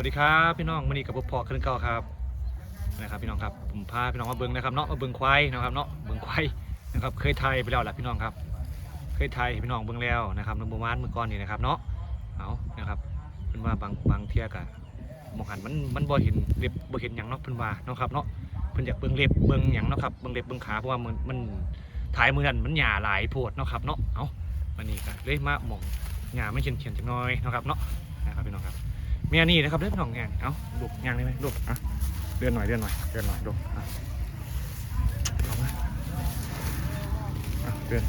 วัสดีครับพี่น้องวันนี้กับพวกพอขึ้นเก่าครับนะครับพี่น้องครับผมพาพี่น้องมาเบิ้งนะครับเนาะมาเบิ้งควายนะครับเนาะเบิ้งควายนะครับเคยไทยไปแล้วแหละพี่น้องครับ เคยไทยพี่น้องเบิ้งแล้วนะครับน้ำมันวานเมื่อก่อนนี่นะครับเนาะเอานะครับเพิ่นว่าบางบางเทียกะมองหันมันมันบ่เห็นเล็บบ่เห็นหยังเนาะเพิ่นว่าเนาะครับเนาะเพิ่นอยากเบิ้งเล็บเบิ้งหยังเนาะครับเบิ้งเล็บเบิ้งขาเพราะว่ามันมันถ่ายมือนั้นมันหญ้าหลายโพดเนาะครับเนาะเอาวันนี้ก็เลยมาหมองหญ้าไม่เขียนเขียนจักหน้อยเนาะครับเนาะนะครับพี่น้องครับ เมียนี่นะครับเล่นหน้องงเอ้าลูกงานได้ไหมลูกอะเดือนหน่อยเดือนหน่อยเดือนหน่อยลูกอะเอามาอะเดือน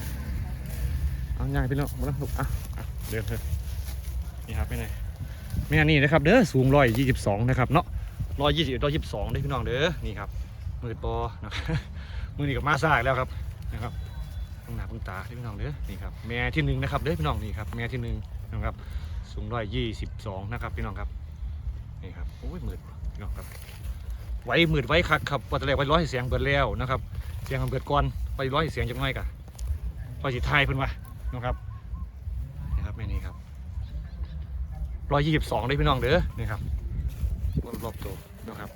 เอาง่ายพี่น้องมาแล้วลูกอะอะเดือนเถอะนี่ครับไม่ไหนเมียนี่นะครับเด้อสูงร้อยยี่สิบสองนะครับเนาะร้อยยี่สิบร้อยยี่สิบสองได้พี่น้องเด้อนี่ครับมือปอนะครับมือนี่กับมาซ่าอีกแล้วครับนะครับต้องหนาพิ่งตาเด้พี่น้องเด้อนี่ครับแม่ที่หนึ่งนะครับเด้อพี่น้องนี่ครับแม่ที่หนึ่งนะครับ สูงร้อยยี่สิบสองนะครับพี่น้องครับนี่ครับโอ้ยมืดพี่น้องครับไว้มืดไว้คักครับว่าแตะแรกไว้ร้อยเสียงเบิดแล้วนะครับเสียงเบิดก่อนไปร้อยเสียงจังไงกะพอสิทายเพิ่นว่านะครับนี่ครับแม่นี่ครับร้อยยี่สิบสองได้พี่น้องเด้อนี่ครับรอบตัวนะครับ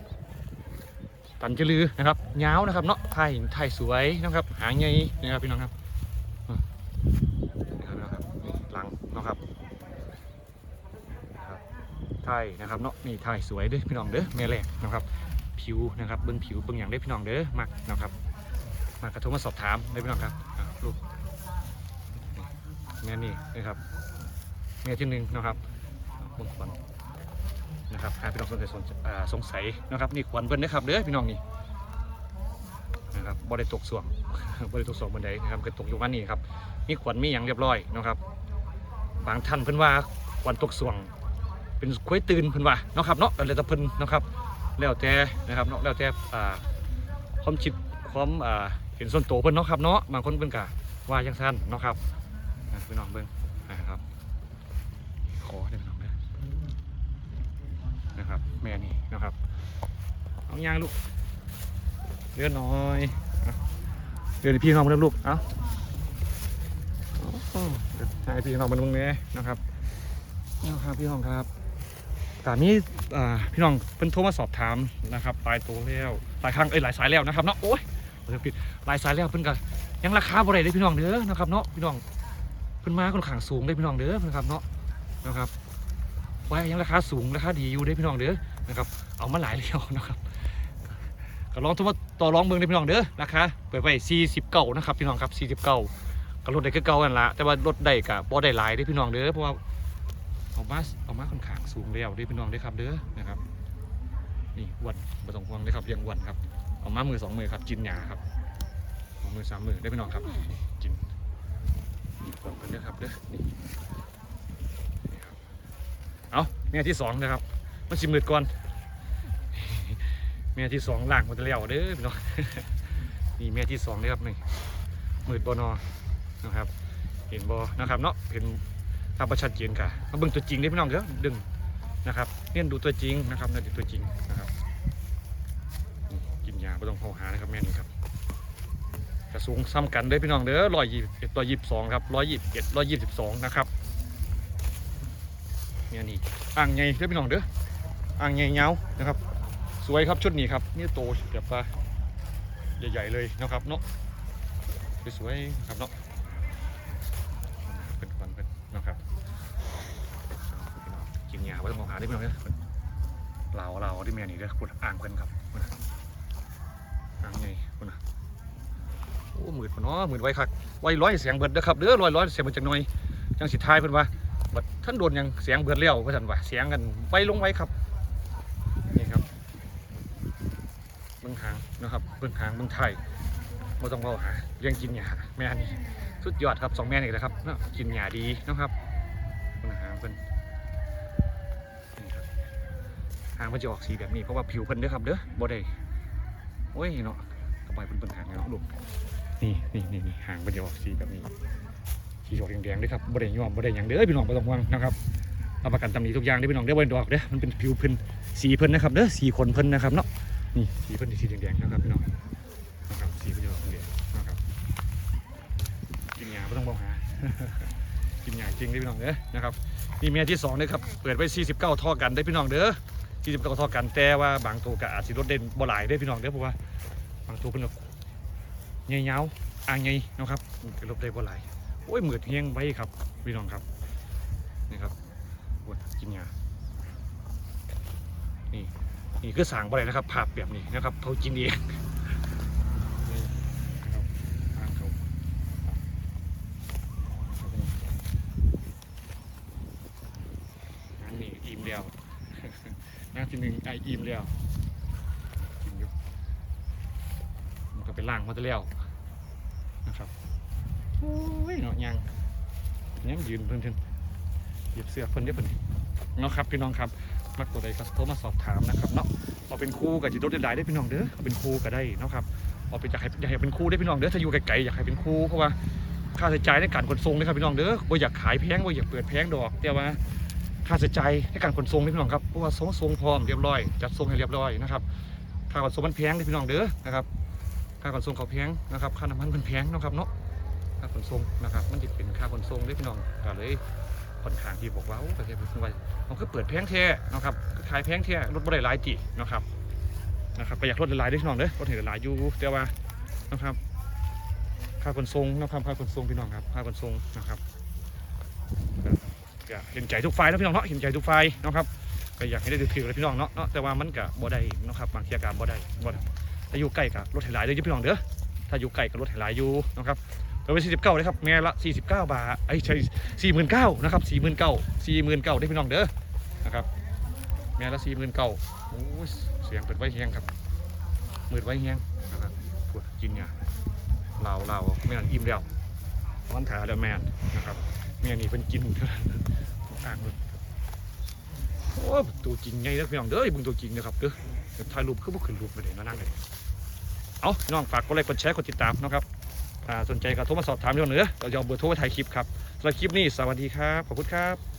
ตันจะลือนะครับยาวนะครับเนาะไทยไทยสวยนะครับ หางใหญ่นะครับพี่น้องครับอืมนี่ครับนะครับนี่หลังนะครับ ไท ยนะครับเนาะนี่ไทยสวยเด้อพี่น้องเด้อแม่แรกนะครับผิวนะครับเบิ้งผิวเบิ้งอย่างได้พี่น้องเด้อมักนะครับ มากระทรมาสอบถามได้พี่น้องครับลูกแม่นี่นะครับแม่ที่หนึ่งนะครับเบิ้งขวัญนะครับหาพี่น้องสนใจสนอ่าสงสัยนะครับนี่ขวัญเบิ้นนะครับเด้อพี่น้องนี่นะครับบ่ได้ตกส่วงบ่ได้ตกส่วงบันไดนะครับก็ตกอยู่วันนี้ครับมีขวัญมีอย่างเรียบร้อยนะครับบางท่านเพิ่นว่าขวัญตกส่วง เป็นคุ้ยตื่นเพิ่นว่าเนาะครับเนาะกันเลยแตะเพิ่นเนาะครับแล้วแต่นะครับเนาะแล้วแต่อ่าความคิดความอ่าเห็นส่วนตัวเพิ่นเนาะครับเนาะบางคนเพิ่นก็ว่าจังซั่นเนาะครับอะพี่น้องเบิ่งนะครับขอได้พี่น้องเด้นะครับ แม่นี่นะครับเอาย่างลูกเดือนน้อยเดือนพี่น้องมาเริ่มลูกเอ้าเอาเดี๋ยวให้พี่น้องมาเบิ่งแหน่นะครับเอาครับพี่น้องครับ ตอนนี้อ่าพี่น้องเพิ่นโทรมาสอบถามนะครับหลายตัวแล้วหลายครั้งเอ้ยหลายสายแล้วนะครับเนาะโอ้ยผมจะผิดหลายสายแล้วเพิ่นก็ยังราคาบ่ได้เลยพี่น้องเด้อนะครับเนาะพี่น้องเพิ่นมาค่อนข้างสูงเลยพี่น้องเด้อนะครับเนาะนะครับไว้ยังราคาสูงราคาดีอยู่เด้พี่น้องเด้อนะครับเอามาหลายแล้วนะครับก็ลองโทรมาต่อรองเบิ่งเด้พี่น้องเด้อราคาเปิดไว้49นะครับพี่น้องครับ49ก็ลดได้คือเก่ากันละแต่ว่าลดได้ก็บ่ได้หลายเด้พี่น้องเด้อเพราะว่า เอามาเอามาค่อนข้างสูงแล้วด้อพี่น้องด้ครับเด้อนะครับ นี่วันประสงควงเด้ครับยังวันครับเอามามือสองมือครับกินหญ้าครับเอามือสามมือได้พี่น้องครับนี่กินนี่อ้วนเพิ่นเด้อครับเด้อนี่ครับเอาเมียที่สองนะครับมันสิมืดก่อนเมียที่สองล่างมันจะเลี้ยวเด้อพี่น้องนี่เมียที่สองเด้ครับนี่มืดบอนอนะครับ เห็นบอนะครับเนาะเห็น ถ้าประชัดเจนค่ะมาเบิ่งตัวจริงได้พี่น้องเด้อดึงนะครับเรียนดูตัวจริงนะครับเรียนดูตัวจริงนะครับกินยาไม่ต้องพอหานะครับแม่นี่ครับกระสูงซ้ำกันเด้พี่น้องเด้อร้อยยี่สิบเอ็ดร้อยยี่สิบสองครับร้อยยี่สิบเอ็ดร้อยยี่สิบสองนะครับเนี่ยนี่อ่างใหญ่เด้พี่น้องเด้ออ่างใหญ่เงานะครับ สวยครับชุดนี้ครับนี่โตแบบว่าใหญ่ๆเลยนะครับเนาะสวยๆครับเนาะ เป็นคนเป็นนะครับ กินยาไว้ต้องมองหาได้ไหมเนี่ยเราเราที่เมียนี่เด้อคุณอ่างเพิ่นครับพุ่นน่ะอ่างไงคุณนะโอ้หมื่นพนเนาะหมื่นไว้คักไว้ร้อยเสียงเบิดเด้อครับเด้อร้อยร้อยเสียงเบิดจังหน่อยจังสิท้ายเพิ่นว่าบัดท่านโดนยังเสียงเบิดแล้วเพิ่นว่าเสียงกันไว้ลงไว้ครับนี่ครับเบิ่งหางนะครับเบิ่งหางเบิ่งไทยบ่ต้องเว้าหาเรื่องกินหยาแม่นี่สุดยอดครับสองแม่นี่แหละครับเนาะกินหยาดีนะครับคุณหางเพิ่นางมันจะออกสีแบบนี้เพราะว่าผิวเพิ่นเด้อครับเด้อบ่ได้โอ้ยเนาะกระบายเพิ่นเพิ่นหางเนาะลูกนี่นี่นี่นี่หางมันจะออกสีแบบนี้สีออกแดงๆด้อครับบ่ได้ย้อมบ่ได้หยังเด้อพี่น้องบ่ต้องห่วงนะครับรับประกันตำหนิทุกอย่างเด้พี่น้องเด้บ่ได้ดอกเด้อมันเป็นผิวเพิ่นสีเพิ่นนะครับเด้อสีขนเพิ่นนะครับเนาะนี่สีเพิ่นสีแดงๆนะครับพี่น้องนะครับสีเพิ่นจะออกแดงนะครับกินยาไม่ต้องบอกหากินยาจริงได้พี่น้องเด้อนะครับนี่เมียที่สองเด้อครับเปิดไว้49ท่อกันได้พี่น้องเด้อ ที่จะกระทอกันแต่ว่าบางตัวก็อาจสิลดเด่นบ่หลายได้พี่น้องเด้อเพราะว่าบางตัวเพิ่นก็ใหญ่ยาวอ่างใหญ่เนะครับก็ลดได้บ่หลายโอ้ยเหมือดเฮียงไว้ครับพี่น้องครับนี่ครับโอ้ยกินยานี่นี่คือสางบ่ได้นะครับภาพแบบนี้นะครับเขากินเองนี่นะครับอ่างเขาอันนี้อิ่มแล้ว ทีหนึ่งไออิ่มแล้วกินอยู่มันก็เป็นล่างมาจะแล้วนะครับโอ้ยเนาะยังยังยืนเพิ่นเพิ่นหยิบเสื้อเพิ่นได้อเพิ่นเนาะครับพี่น้องครับมักตัวใดก็โทรมาสอบถามนะครับเนาะเอาเป็นคู่กับจิตรถได้ได้พี่น้องเด้อเอาเป็นคู่ก็ได้เนาะครับเอาเป็นอยากให้อยากให้เป็นคู่ได้พี่น้องเด้อถ้าอยู่ไกลๆอยากให้เป็นคู่เพราะว่าค่าใช้จ่ายในการขนส่งนะครับพี่น้องเด้อบ่อยากขายแพงบ่อยากเปิดแพงดอกแต่ว่า ค่าใช้จ่ายในการขนส่งนี่พี่น้องครับเพราะว่าส่งส่งพร้อมเรียบร้อยจัดส่งให้เรียบร้อยนะครับค่าขนส่งมันแพงเลยพี่น้องเด้อนะครับค่าขนส่งเขาแพงนะครับค่าน้ำมันมันแพงนะครับเนาะค่าขนส่งนะครับมันจะเป็นค่าขนส่งเลยพี่น้องก็เลยค่อนข้างที่บอกว่าโอ้ประเทศเป็นไว้มันก็เปิดแพงแท้นะครับขายแพงแท้รถบ่ได้หลายจีนะครับนะครับก็อยากลดหลายๆด้วยพี่น้องเด้อลดให้หลายอยู่แต่ว่านะครับค่าขนส่งนะครับค่าขนส่งพี่น้องครับค่าขนส่งนะครับ ก็เห็นใจทุกฝ่ายนะพี่น้องเนาะเห็นใจทุกฝ่ายนะครับก็อยากให้ได้ถือเลยพี่น้องเนาะเนาะแต่ว่ามันก็บ่ได้นะครับบางทีอาการบ่ได้บ่ได้ถ้าอยู่ใกล้กับรถไหลายเลยพี่น้องเด้อถ้าอยู่ใกล้กับรถไหลายอยู่นะครับตัวเป็น49เก้าเลยครับแม่ละ49บเก้าบาทไอ้ยใช่49,000นะครับ49,000 49,000ได้พี่น้องเด้อนะครับแม่ละ49,000โอ้ยเสียงเปิดไว้แฮงครับมืดไว้แฮงนะครับปวดกินยเราเราแม่นอิ่มแล้ววันขาแล้วแมนนะครับ แม่นี่เป็นกินอ่างเลยโอ้ตัวจริงไงนะพี่น้องเด้อบึงตัวจริงนะครับเด้อเดี๋ยวถ่ายรูปคือบ่ขึ้นรูปไปเลยมานั่งเลยเอาน้องฝากกดไลค์กดแชร์กดติดตามนะครับสนใจก็โทรมาสอบถามพี่น้องเด้อเราจะเอาเบอร์โทรไปถ่ายคลิปครับสำหรับคลิปนี้สวัสดีครับ ขอบคุณครับ